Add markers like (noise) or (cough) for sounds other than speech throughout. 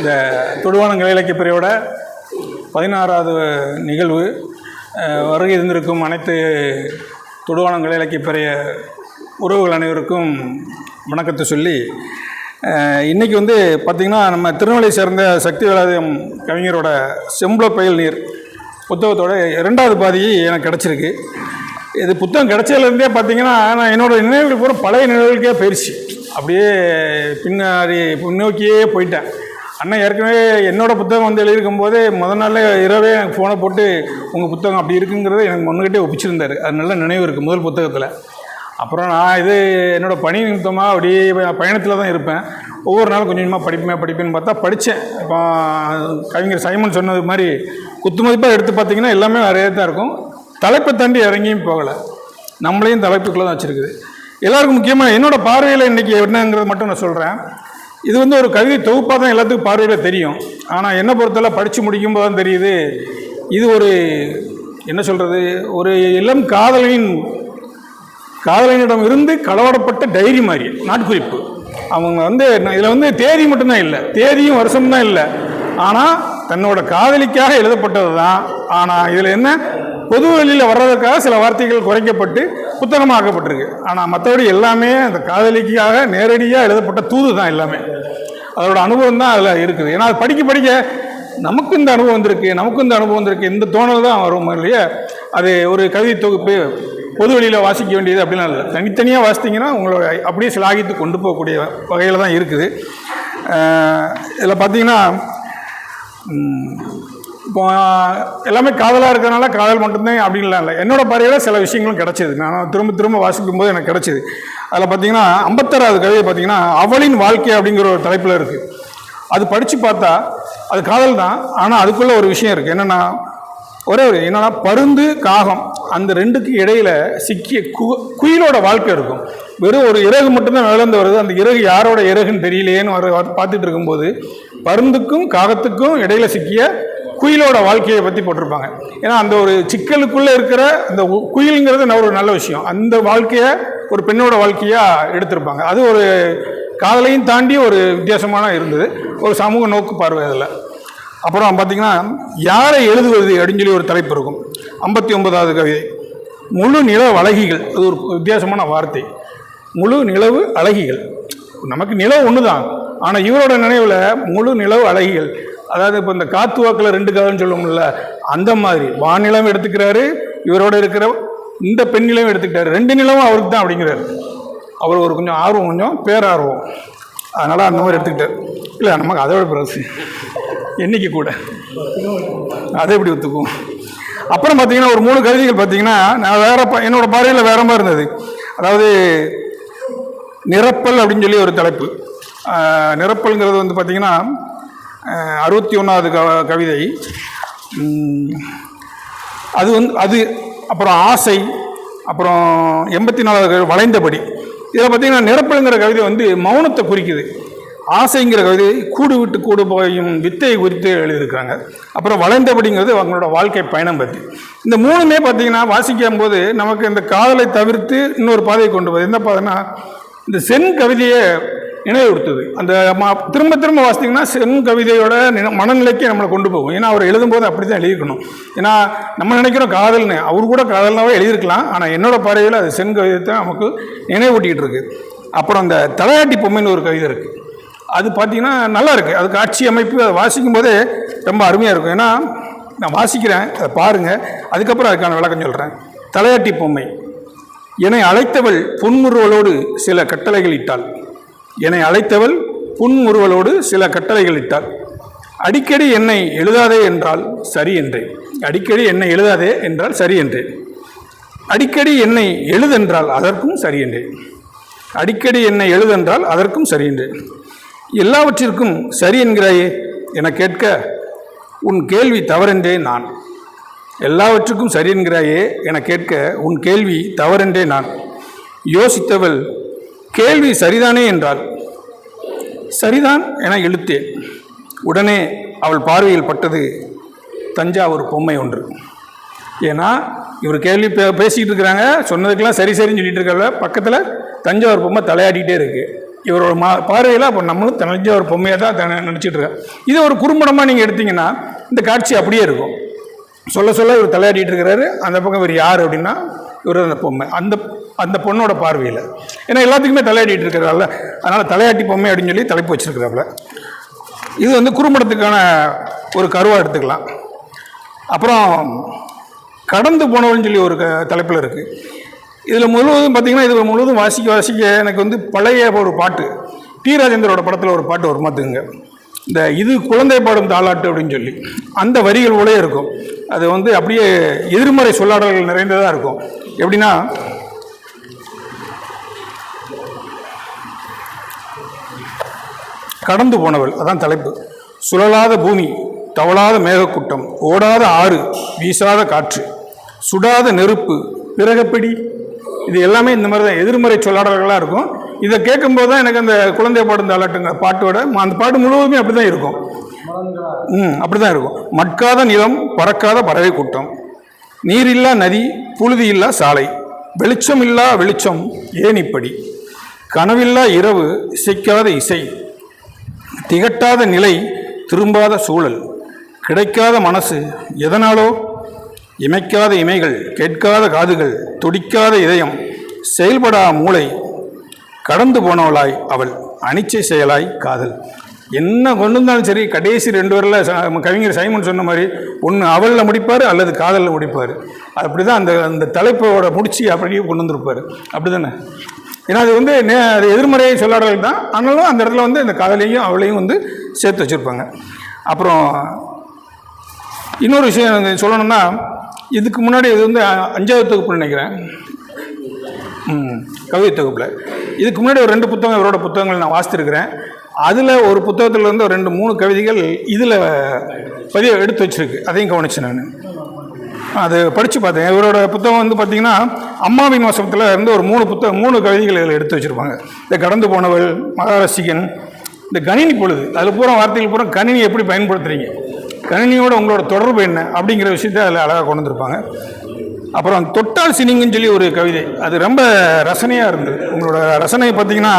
இந்த தொடுவானங்கள் இலக்கிய பிரிவோட பதினாறாவது நிகழ்வு வருகை இருந்திருக்கும் அனைத்து தொடுவானங்கள் இலக்கிய உறவுகள் அனைவருக்கும் வணக்கத்தை சொல்லி இன்றைக்கி வந்து பார்த்திங்கன்னா நம்ம திருநெல்வேலியை சேர்ந்த சக்தி வேலாயுதம் கவிஞரோட செம்புல பயில் நீர் புத்தகத்தோட இரண்டாவது பாதி எனக்கு கிடச்சிருக்கு. இது புத்தகம் கிடச்சதுலேருந்தே பார்த்தீங்கன்னா நான் என்னோட நினைவுகள் பூரா பழைய நினைவுகளுக்கே போயிடுச்சு அப்படியே பின்னாடி பின்னோக்கியே போயிட்டேன். அண்ணன் ஏற்கனவே என்னோட புத்தகம் வந்து எழுதியிருக்கும் போதே முத நாள் இரவே எனக்கு ஃபோனை போட்டு உங்கள் புத்தகம் அப்படி இருக்குங்கிறத எனக்கு முன்னுக்கிட்டே ஒப்பிச்சிருந்தார். அது நல்ல நினைவு இருக்குது முதல் புத்தகத்தில். அப்புறம் நான் இது என்னோட பணி நிமித்தமாக அப்படியே பயணத்தில் தான் இருப்பேன். ஒவ்வொரு நாளும் கொஞ்சம் கொஞ்சமாக படிப்பேன் படிப்பேன்னு பார்த்தா படித்தேன் இப்போ கவிஞர் சைமன் சொன்னது மாதிரி குத்துமதிப்பாக எடுத்து பார்த்தீங்கன்னா எல்லாமே நிறைய தான் இருக்கும். தலைப்பை தாண்டி இறங்கியும் போகலை. நம்மளையும் தலைப்புக்குள்ளே தான் வச்சுருக்குது. எல்லாருக்கும் முக்கியமாக என்னோட பார்வையில் இன்றைக்கி என்னங்கிறத மட்டும் நான் சொல்கிறேன் இது வந்து ஒரு கவிதை தொகுப்பாக தான் எல்லாத்துக்கும் பார்வையில் தெரியும். ஆனால் என்னை பொறுத்தவரை படித்து முடிக்கும்போது தான் தெரியுது. இது ஒரு என்ன சொல்கிறது ஒரு இளம் காதலின் காதலனிடம் இருந்து களவாடப்பட்ட டைரி மாதிரி நாட்குறிப்பு. அவங்க வந்து இதில் வந்து தேதி மட்டும்தான் இல்லை தேதியும் வருஷம்தான் இல்லை. ஆனால் தன்னோட காதலிக்காக எழுதப்பட்டது தான் ஆனால் இதில் என்ன பொது வழியில் வர்றதுக்காக சில வார்த்தைகள் குறைக்கப்பட்டு புத்தகமாக்கப்பட்டிருக்கு. ஆனால் மற்றபடி எல்லாமே அந்த காதலிக்காக நேரடியாக எழுதப்பட்ட தூது தான் எல்லாமே. அதோட அனுபவம் தான் அதில் இருக்குது. ஏன்னா அது படிக்க படிக்க நமக்கு இந்த அனுபவம் வந்திருக்கு நமக்கு இந்த அனுபவம் வந்திருக்கு இந்த தோணல் தான் வரும் இல்லையா? அது ஒரு கவிதை தொகுப்பு பொது வெளியில் வாசிக்க வேண்டியது அப்படிலாம் இல்லை. தனித்தனியாக வாசித்தீங்கன்னா உங்களோட அப்படியே சிலாகித்து கொண்டு போகக்கூடிய வகையில் தான் இருக்குது. இதில் பார்த்தீங்கன்னா எல்லாமே காதலாக இருக்கிறனால காதல் மட்டும்தான் அப்படின்லாம் இல்லை. என்னோட பார்வையில் சில விஷயங்களும் கிடச்சிது. நான் திரும்ப திரும்ப வாசிக்கும் போது எனக்கு கிடச்சிது. அதில் பார்த்தீங்கன்னா ஐம்பத்தாறாவது கவிதை பார்த்தீங்கன்னா அவளின் வாழ்க்கை அப்படிங்கிற ஒரு தலைப்பில் இருக்குது அது படித்து பார்த்தா அது காதல் தான். ஆனால் அதுக்குள்ளே ஒரு விஷயம் இருக்குது என்னென்னா ஒரே ஒரு என்னென்னா பருந்து காகம் அந்த ரெண்டுக்கு இடையில சிக்கிய கு குயிலோட வாழ்க்கை இருக்கும். வெறும் ஒரு இறகு மட்டும்தான் விளந்து வருது. அந்த இறகு யாரோட இறகுன்னு தெரியலையேன்னு வர பார்த்துட்டு இருக்கும்போது பருந்துக்கும் காகத்துக்கும் இடையில சிக்கிய குயிலோட வாழ்க்கையை பற்றி போட்டிருப்பாங்க. ஏன்னா அந்த ஒரு சிக்கலுக்குள்ளே இருக்கிற அந்த உ- குயிலுங்கிறது ஒரு நல்ல விஷயம். அந்த வாழ்க்கையை ஒரு பெண்ணோட வாழ்க்கையாக எடுத்திருப்பாங்க. அது ஒரு காதலையும் தாண்டி ஒரு வித்தியாசமான இருந்தது. ஒரு சமூக நோக்கு பார்வை அதில். அப்புறம் பார்த்தீங்கன்னா யாரை எழுதுவது அப்படின்னு சொல்லி ஒரு தலைப்பு இருக்கும். ஐம்பத்தி ஒன்பதாவது கவிதை. முழு நிலவு அழகிகள் அது ஒரு வித்தியாசமான வார்த்தை. முழு நிலவு அழகிகள். நமக்கு நிலவு ஒன்று தான் ஆனால் இவரோட நினைவில் முழு நிலவு அழகிகள். அதாவது இப்போ இந்த காத்து வாக்கில் ரெண்டு கதைன்னு சொல்லுவோம்ல அந்த மாதிரி. வானிலம் எடுத்துக்கிறாரு இவரோட இருக்கிற இந்த பெண்ணிலையும் எடுத்துக்கிட்டாரு. ரெண்டு நிலவும் அவருக்கு தான் அப்படிங்கிறாரு. அவர் ஒரு கொஞ்சம் ஆர்வம் கொஞ்சம் பேரார்வம். அதனால் அந்த மாதிரி எடுத்துக்கிட்டார். இல்லை நமக்கு அதோட விட பிரசு எண்ணிக்கை கூட. அதை எப்படி ஒத்துக்கும்? அப்புறம் பார்த்தீங்கன்னா ஒரு மூணு கவிதைகள் பார்த்தீங்கன்னா நான் வேற என்னோட பார்வையில் வேற மாதிரி இருந்தது. அதாவது நிரப்பல் அப்படின்னு சொல்லி ஒரு தலைப்பு. நிரப்பல்ங்கிறது வந்து பார்த்தீங்கன்னா அறுபத்தி ஒன்றாவது க கவிதை. அது வந்து அது அப்புறம் ஆசை அப்புறம் எண்பத்தி நாலாவது வளைந்தபடி. இதில் பார்த்தீங்கன்னா நிரப்பலுங்கிற கவிதை வந்து மௌனத்தை குறிக்குது. ஆசைங்கிற கவிதை கூடு விட்டு கூடு போயும் வித்தை குறித்து எழுதியிருக்காங்க அப்புறம் வளைந்தபடிங்கிறது அவங்களோட வாழ்க்கை பயணம் பற்றி இந்த மூணுமே பார்த்தீங்கன்னா வாசிக்கும் போது நமக்கு இந்த காதலை தவிர்த்து இன்னொரு பாதையை கொண்டு போகுது. என்ன பாதைன்னா இந்த சென் கவிதையை நினைவுறுத்துது அந்த ம- திரும்ப திரும்ப வாசித்தீங்கன்னா சென் கவிதையோட மனநிலைக்கு நம்மளை கொண்டு போகும். ஏன்னா அவர் எழுதும்போது அப்படி தான் எழுதிக்கணும் ஏன்னா நம்ம நினைக்கிறோம் காதல்னு. அவர் கூட காதல்னாவே எழுதியிருக்கலாம். ஆனால் என்னோட பறவையில் அது சென் கவிதை தான் நமக்கு நினைவூட்டிகிட்டு இருக்குது அப்புறம் அந்த தலையாட்டி பொம்மைன்னு ஒரு கவிதை இருக்குது அது பார்த்தீங்கன்னா நல்லா இருக்குது அது காட்சி அமைப்பு அதை வாசிக்கும் போதே ரொம்ப அருமையாக இருக்கும். ஏன்னா நான் வாசிக்கிறேன் அதை பாருங்கள் அதுக்கப்புறம் அதுக்கான விளக்கம் சொல்கிறேன் தலையாட்டி பொம்மை. என்னை அழைத்தவள் புன்முறுவலோடு சில கட்டளைகள் இட்டாள். என்னை அழைத்தவள் புன்முறுவலோடு சில கட்டளைகள் இட்டாள் அடிக்கடி என்னை எழுதாதே என்றால் சரி என்றேன். அடிக்கடி என்னை எழுதாதே என்றால் சரி என்றேன். அடிக்கடி என்னை எழுதென்றால் அதற்கும் சரி என்றேன். அடிக்கடி என்னை எழுதென்றால் அதற்கும் சரி என்றேன். எல்லாவற்றிற்கும் சரி என்கிறாயே என கேட்க உன் கேள்வி தவறென்றே நான். எல்லாவற்றுக்கும் சரி என்கிறாயே என கேட்க உன் கேள்வி தவறென்றே நான். யோசித்தவள் கேள்வி சரிதானே என்றாள். சரிதான் என இழுத்தேன். உடனே அவள் பார்வையில் பட்டது தஞ்சாவூர் பொம்மை ஒன்று. ஏன்னா இவர் கேள்வி பே பேசிக்கிட்டு இருக்கிறாங்க சொன்னதுக்கெல்லாம் சரி சரின்னு சொல்லிட்டு இருக்காங்க பக்கத்தில் தஞ்சாவூர் பொம்மை தலையாடிட்டே இருக்குது இவரோட மா பார்வையில் அப்போ நம்மளும் தஞ்சாவூர் பொம்மையாக தான் நினச்சிட்டு இருக்கேன் இருக்கோம் ஒரு குறும்படமாக நீங்கள் எடுத்தீங்கன்னா இந்த காட்சி அப்படியே இருக்கும். சொல்ல சொல்ல இவர் தலையாடிட்டு இருக்கிறாரு. அந்த பக்கம் இவர் யார் அப்படின்னா இவர் அந்த பொம்மை. அந்த அந்த பொண்ணோட பார்வையில். ஏன்னா எல்லாத்துக்குமே தலையாடிட்டு இருக்கிறாள் அதனால் தலையாட்டி பொம்மை அப்படின்னு சொல்லி தலைப்பு வச்சிருக்கிறாப்புல. இது வந்து குறும்படத்துக்கான ஒரு கருவாக எடுத்துக்கலாம். அப்புறம் கடந்து போனவள்னு சொல்லி ஒரு க தலைப்பில் இருக்குது இதில் முழுவதும் பார்த்தீங்கன்னா இது முழுவதும் வாசிக்க வாசிக்க எனக்கு வந்து பழைய ஒரு பாட்டு. டி. ராஜேந்திரோட படத்தில் ஒரு பாட்டு ஒரு மாத்துங்க இந்த இது குழந்தை பாடும் தாலாட்டு அப்படின்னு சொல்லி அந்த வரிகள் போலே இருக்கும். அது வந்து அப்படியே எதிர்மறை சொல்லாடல்கள் நிறைந்ததாக இருக்கும். எப்படின்னா கடந்து போனவள் அதான் தலைப்பு. சுழலாத பூமி தவளாத மேகக்கூட்டம் ஓடாத ஆறு வீசாத காற்று சுடாத நெருப்பு பிறகப்பிடி இது எல்லாமே இந்த மாதிரி தான் எதிர்மறை சொல்லாடல்களாக இருக்கும். இதை கேட்கும்போது தான் எனக்கு அந்த குழந்தை பாடும் தாளாட்டுங்க பாட்டோட அந்த பாட்டு முழுவதுமே அப்படி தான் இருக்கும். ம் அப்படி தான் இருக்கும். மட்காத நிலம் பறக்காத பறவை கூட்டம். நீரில்லா நதி புழுதி இல்லா சாலை. வெளிச்சம் இல்லா வெளிச்சம் ஏன் இப்படி? கனவில்லா இரவு இசைக்காத இசை. திகட்டாத நிலை திரும்பாத சூழல். கிடைக்காத மனசு எதனாலோ? இமைக்காத இமைகள் கேட்காத காதுகள் துடிக்காத இதயம். செயல்படா மூளை கடந்து போனவளாய் அவள் அனிச்சை செயலாய் காதல். என்ன கொண்டு வந்தாலும் சரி கடைசி ரெண்டு பேரில் ச- கவிஞர் சைமன் சொன்ன மாதிரி ஒன்று அவளில் முடிப்பார் அல்லது காதலில் முடிப்பார். அப்படி தான் அந்த அந்த தலைப்போட முடிச்சு அப்படியே கொண்டு வந்திருப்பார். அப்படி தானே ஏன்னா அது வந்து நே அது எதிர்மறையை சொல்லாடல் தான். ஆனாலும் அந்த இடத்துல வந்து இந்த காதலையும் அவளையும் வந்து சேர்த்து வச்சுருப்பாங்க. அப்புறம் இன்னொரு விஷயம் சொல்லணும்னா இதுக்கு முன்னாடி இது வந்து அஞ்சாவது தொகுப்புன்னு நினைக்கிறேன். கவிதை தொகுப்பில். இதுக்கு முன்னாடி ஒரு ரெண்டு புத்தகம் இவரோட புத்தகங்கள் நான் வாசித்திருக்கிறேன். அதில் ஒரு புத்தகத்தில் இருந்து ஒரு ரெண்டு மூணு கவிதைகள் இதில் பதிவு எடுத்து வச்சிருக்கு. அதையும் கவனிச்சேன் நான். அது படித்து பார்த்தேன். இவரோட புத்தகம் வந்து பார்த்திங்கன்னா அம்மாவின் வசத்தில் இருந்து ஒரு மூணு புத்தகம் மூணு கவிதைகள் இதில் எடுத்து வச்சுருப்பாங்க. இந்த கடந்து போனவள் மகாரசிகன் இந்த கணினி பொழுது. அதில் பூரா வார்த்தைகள் பூரா கணினி எப்படி பயன்படுத்துகிறீங்க கணினியோட உங்களோட தொடர்பு என்ன? அப்படிங்கிற விஷயத்தை அதில் அழகாக கொண்டு வந்திருப்பாங்க. அப்புறம் தொட்டால் சினிங்கன்னு சொல்லி ஒரு கவிதை. அது ரொம்ப ரசனையாக இருந்தது. உங்களோட ரசனை பார்த்தீங்கன்னா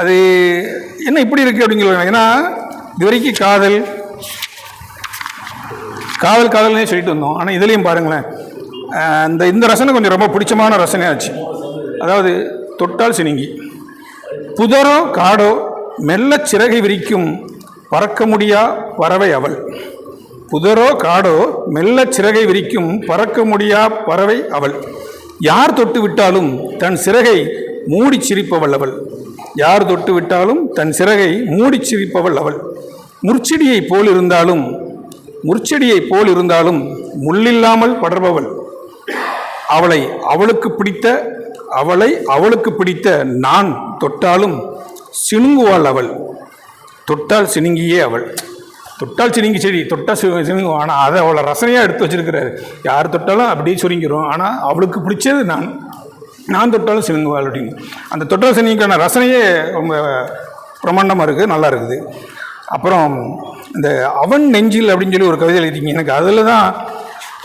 அது என்ன இப்படி இருக்குது அப்படிங்கிற ஏன்னா இது வரைக்கும் காதல் காதல் காதல்னே சொல்லிட்டு வந்தோம். ஆனால் இதுலேயும் பாருங்களேன் இந்த இந்த ரசனை கொஞ்சம் ரொம்ப பிடிச்சமான ரசனையாச்சு அதாவது தொட்டால் சினிங்கி. புதரோ காடோ மெல்ல சிறகை விரிக்கும் பறக்க முடியா பறவை அவள். புதரோ காடோ மெல்ல சிறகை விரிக்கும் பறக்க முடியா பறவை அவள். யார் தொட்டு விட்டாலும் தன் சிறகை மூடி சிரிப்பவள் அவள். யார் தொட்டு விட்டாலும் தன் சிறகை மூடி சிரிப்பவள் அவள். முற்செடியைப் போல் இருந்தாலும் முற்செடியைப் போல் இருந்தாலும் முள்ளில்லாமல் படர்பவள். அவளை அவளுக்கு பிடித்த அவளை அவளுக்கு பிடித்த நான் தொட்டாலும் சிணுங்குவாள் அவள். தொட்டால் சிணுங்கியே அவள். தொட்டால் சிணுங்கி செடி தொட்டால் சி ஆனால் அதை அவளை ரசனையாக எடுத்து வச்சிருக்கிறாரு. யார் தொட்டாலும் அப்படியே சுருங்கிடும் ஆனால் அவளுக்கு பிடிச்சது நான். நான் தொட்டாலும் சிணுங்குவாள் அப்படின்னு. அந்த தொட்டால் சிணுங்கிக்கான ரசனையே ரொம்ப பிரமாண்டமாக இருக்குது நல்லா இருக்குது. அப்புறம் இந்த அவன் நெஞ்சில் அப்படின்னு சொல்லி ஒரு கவிதை எழுதிங்க எனக்கு அதில் தான்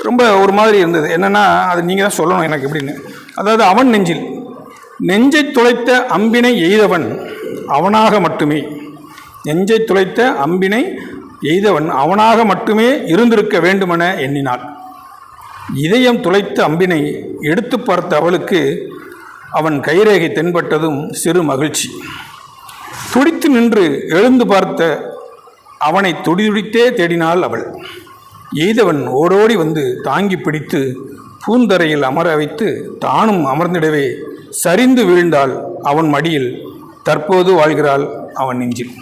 ரொம்ப ஒரு மாதிரி இருந்தது. என்னென்னா அது நீங்கள் தான் சொல்லணும் எனக்கு எப்படின்னு. அதாவது அவன் நெஞ்சில். நெஞ்சை துளைத்த அம்பினை எய்தவன் அவனாக மட்டுமே. நெஞ்சை துளைத்த அம்பினை எய்தவன் அவனாக மட்டுமே இருந்திருக்க வேண்டுமென எண்ணினாள். இதயம் துளைத்த அம்பினை எடுத்து பார்த்த அவளுக்கு அவன் கைரேகை தென்பட்டதும் சிறு மகிழ்ச்சி. துடித்து நின்று எழுந்து பார்த்த அவனை துடிதுடித்தே தேடினாள் அவள். எய்தவன் ஓடோடி வந்து தாங்கி பிடித்து பூந்தரையில் அமர வைத்து தானும் அமர்ந்திடவே சரிந்து வீழ்ந்தாள். அவன் மடியில் தற்போது வாழ்கிறாள் அவன் நெஞ்சில்.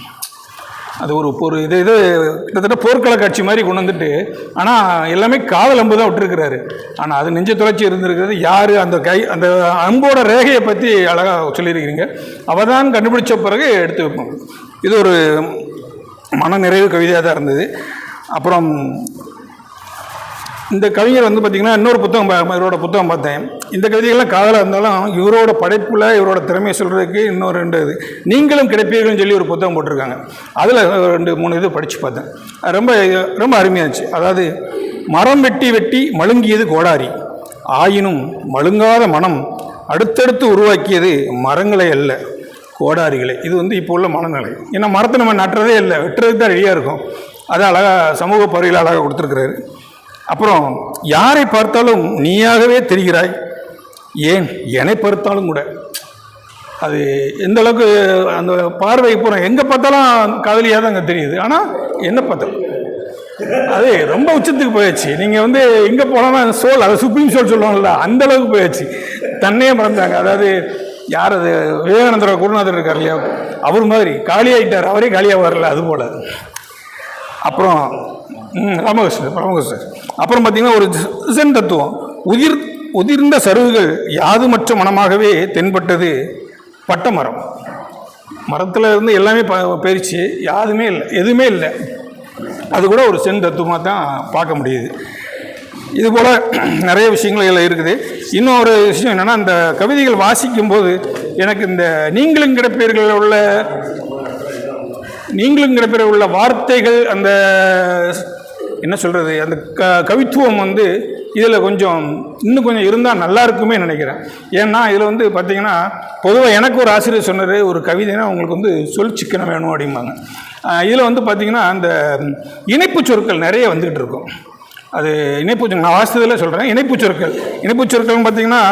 அது ஒரு ஒரு இது இது கிட்டத்தட்ட போர்க்கள காட்சி மாதிரி கொண்டு வந்துட்டு ஆனால் எல்லாமே காதல் அம்பு தான் விட்டுருக்கிறாரு. ஆனால் அது நெஞ்ச துளைச்சி இருந்திருக்கிறது. யார் அந்த கை அந்த அம்போட ரேகையை பற்றி அழகாக சொல்லியிருக்கிறீங்க. அவள் தான் கண்டுபிடிச்ச பிறகு எடுத்து வைப்போம் இது ஒரு மன நிறைவு கவிதையாக தான் இருந்தது. அப்புறம் இந்த கவிஞர் வந்து பார்த்திங்கன்னா இன்னொரு புத்தகம் இவரோட புத்தகம் பார்த்தேன். இந்த கவிதைகள்லாம் காதலாக இருந்தாலும் இவரோட படைப்பில் இவரோட திறமையை சொல்கிறதுக்கு இன்னொரு ரெண்டு இது. நீங்களும் கிடைப்பீர்கள்னு சொல்லி ஒரு புத்தகம் போட்டிருக்காங்க. அதில் ரெண்டு மூணு இது படித்து பார்த்தேன். அது ரொம்ப ரொம்ப அருமையாக இருந்துச்சு. அதாவது மரம் வெட்டி வெட்டி மழுங்கியது கோடாரி. ஆயினும் மழுங்காத மனம் அடுத்தடுத்து உருவாக்கியது மரங்களை அல்ல கோடாரிகளை. இது வந்து இப்போ உள்ள மனநிலை. ஏன்னா மரத்தை நம்ம நட்டுறதே இல்லை. வெட்டுறதுக்கு தான் ரெடியாக இருக்கும். அது அழகாக சமூக பறவையில் அழகாக கொடுத்துருக்குறாரு. அப்புறம் யாரை பார்த்தாலும் நீயாகவே தெரிகிறாய். ஏன்? என்னை பார்த்தாலும் கூட. அது எந்த அளவுக்கு அந்த பார்வை போகிறோம் எங்கே பார்த்தாலும் காதலியாக தான் அங்கே தெரியுது. ஆனால் என்ன பார்த்தாலும். அது ரொம்ப உச்சத்துக்கு போயாச்சு. நீங்கள் வந்து எங்கே போனாலும் சோல் அதை சுப்ரீம் சோல் சொல்லுவாங்கல்ல அந்த அளவுக்கு போயாச்சு. தன்னையே மறந்தாங்க அதாவது யார் அது? விவேகானந்தர குருநாதர் இருக்கார் இல்லையா? அவர் மாதிரி காலியாயிட்டார். அவரே காலியாக வரல அது போல். அப்புறம் ம், ராமகிருஷ்ணர் ராமகிருஷ்ணர். அப்புறம் பார்த்தீங்கன்னா ஒரு சென் தத்துவம். உதிர் உதிர்ந்த சருகுகள் யாதுமற்ற மனமாகவே தென்பட்டது பட்டமரம். மரத்தில் இருந்து எல்லாமே ப பெரிச்சு யாதுமே இல்லை எதுவுமே இல்லை. அது கூட ஒரு சென் தத்துவமாக தான் பார்க்க முடியுது. இது போல் (clears throat) நிறைய விஷயங்கள் இதில் இருக்குது. இன்னும் ஒரு விஷயம் என்னென்னா அந்த கவிதைகள் வாசிக்கும்போது எனக்கு இந்த நீங்களும் கிடப்பீர்கள் உள்ள நீங்களும் கிடப்பிற உள்ள வார்த்தைகள் அந்த என்ன சொல்கிறது அந்த க கவித்துவம் வந்து இதில் கொஞ்சம் இன்னும் கொஞ்சம் இருந்தால் நல்லா இருக்குமே நினைக்கிறேன். ஏன்னா இதில் வந்து பார்த்தீங்கன்னா பொதுவாக எனக்கு ஒரு ஆசிரியர் சொன்னார் ஒரு கவிதைனா உங்களுக்கு வந்து சொல் சிக்கனம் வேணும் அப்படிம்பாங்க. இதில் வந்து பார்த்திங்கன்னா அந்த இணைப்பு சொற்கள் நிறைய வந்துக்கிட்டு இருக்கும். அது இணைப்பு நான் வாசித்ததில் சொல்கிறேன் இணைப்பு சொற்கள். இணைப்பு சொற்கள்னு பார்த்திங்கன்னா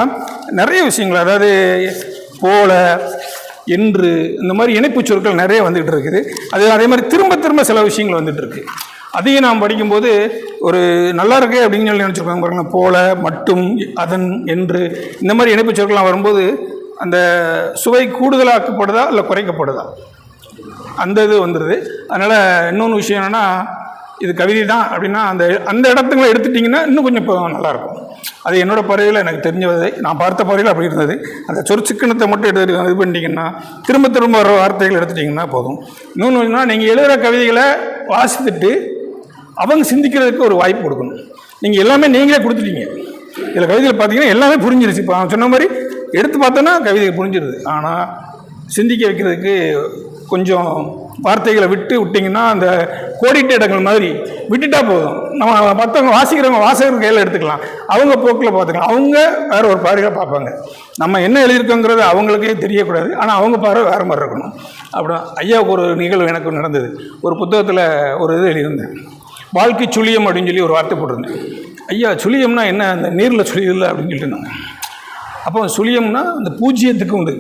நிறைய விஷயங்கள். அதாவது போல என்று இந்த மாதிரி இணைப்பு சொற்கள் நிறைய வந்துகிட்டு இருக்குது. அது அதே மாதிரி திரும்ப திரும்ப சில விஷயங்கள் வந்துட்டு இருக்கு. அதையும் நாம் படிக்கும்போது ஒரு நல்லா இருக்கே அப்படின்னு சொல்லி நினச்சிருப்பாங்க பாருங்க. போல மட்டும் அதன் என்று. இந்த மாதிரி இணைப்பு சொற்கள்லாம் வரும்போது அந்த சுவை கூடுதலாக்கப்படுதா இல்லை குறைக்கப்படுதா? அந்த இது வந்துடுது அதனால் இன்னொன்று விஷயம் என்னென்னா இது கவிதை தான் அப்படின்னா அந்த அந்த இடத்துங்களை எடுத்துட்டிங்கன்னா இன்னும் கொஞ்சம் இப்போ நல்லாயிருக்கும். அது என்னோட பறவையில் எனக்கு தெரிஞ்சது நான் பார்த்த பறவையில் அப்படி இருந்தது. அந்த சொற்சிக்கணத்தை மட்டும் எடுத்து இது பண்ணிட்டீங்கன்னா திரும்ப திரும்ப வர வார்த்தைகள் எடுத்துட்டிங்கன்னா போதும். இன்னொன்று என்னன்னா நீங்கள் எழுதுகிற கவிதைகளை வாசித்துட்டு அவங்க சிந்திக்கிறதுக்கு ஒரு வாய்ப்பு கொடுக்கணும். நீங்கள் எல்லாமே நீங்களே கொடுத்துட்டீங்க. இதில் கவிதையில் பார்த்தீங்கன்னா எல்லாமே புரிஞ்சிருச்சு. இப்போ நான் சொன்ன மாதிரி எடுத்து பார்த்தோன்னா கவிதை புரிஞ்சிருது. ஆனால் சிந்திக்க வைக்கிறதுக்கு கொஞ்சம் வார்த்தைகளை விட்டு விட்டிங்கன்னா அந்த கோடிட்ட இடங்கள் மாதிரி விட்டுட்டா போதும். நம்ம மற்றவங்க வாசிக்கிறவங்க வாசகர் கையில் எடுத்துக்கலாம். அவங்க போக்கில் பார்த்துக்கலாம். அவங்க வேற ஒரு பார்வையில் பார்ப்பாங்க. நம்ம என்ன எழுதியிருக்கோங்கிறது அவங்களுக்கே தெரியக்கூடாது. ஆனால் அவங்க பார்வை வேறு மாதிரி இருக்கணும். அப்படி ஐயாவுக்கு ஒரு நிகழ்வு எனக்கு நடந்தது. ஒரு புத்தகத்தில் ஒரு இது எழுதியிருந்தேன். வாழ்க்கை சுழியம் அப்படின்னு சொல்லி ஒரு வார்த்தை போட்டிருந்தேன். ஐயா சுழியம்னா என்ன? அந்த நீரில் சுழியதில்லை அப்படின்னு சொல்லிட்டு இருந்தாங்க அப்போ சுழியம்னா அந்த பூஜ்ஜியத்துக்கு உண்டு.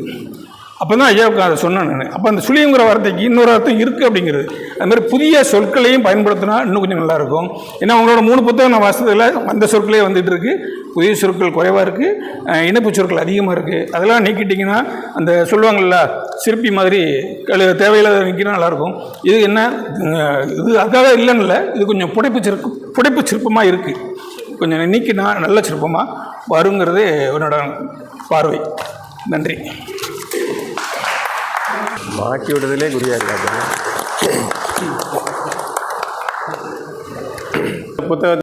அப்போ தான் ஐயாவுக்கு அதை சொன்னேன் நான். அப்போ அந்த சுழியங்கிற வார்த்தைக்கு இன்னொரு அர்த்தம் இருக்குது அப்படிங்கிறது. அது மாதிரி புதிய சொற்களையும் பயன்படுத்தினா இன்னும் கொஞ்சம் நல்லாயிருக்கும் ஏன்னா அவங்களோட மூணு புத்தகம் நான் வாசித்ததில் அந்த சொற்களே வந்துட்டு இருக்கு. புதிய சொற்கள் குறைவாக இருக்குது இணைப்பு சொற்கள் அதிகமாக இருக்குது அதெல்லாம் நீக்கிட்டிங்கன்னா அந்த சொல்லுவாங்கள்ல சிற்பி மாதிரி தேவையில்லாத நீக்கினா நல்லாயிருக்கும் இது என்ன? இது அதுக்காக இல்லைன்னு இல்லை. இது கொஞ்சம் புடைப்பு சிற்ப புடைப்பு சிற்பமாக இருக்குது கொஞ்சம் நீக்கினா நல்ல சிற்பமாக வருங்கிறது என்னோட பார்வை. நன்றி. மாட்டி விடுறதுலே குறியா இருக்காது புத்தகத்தை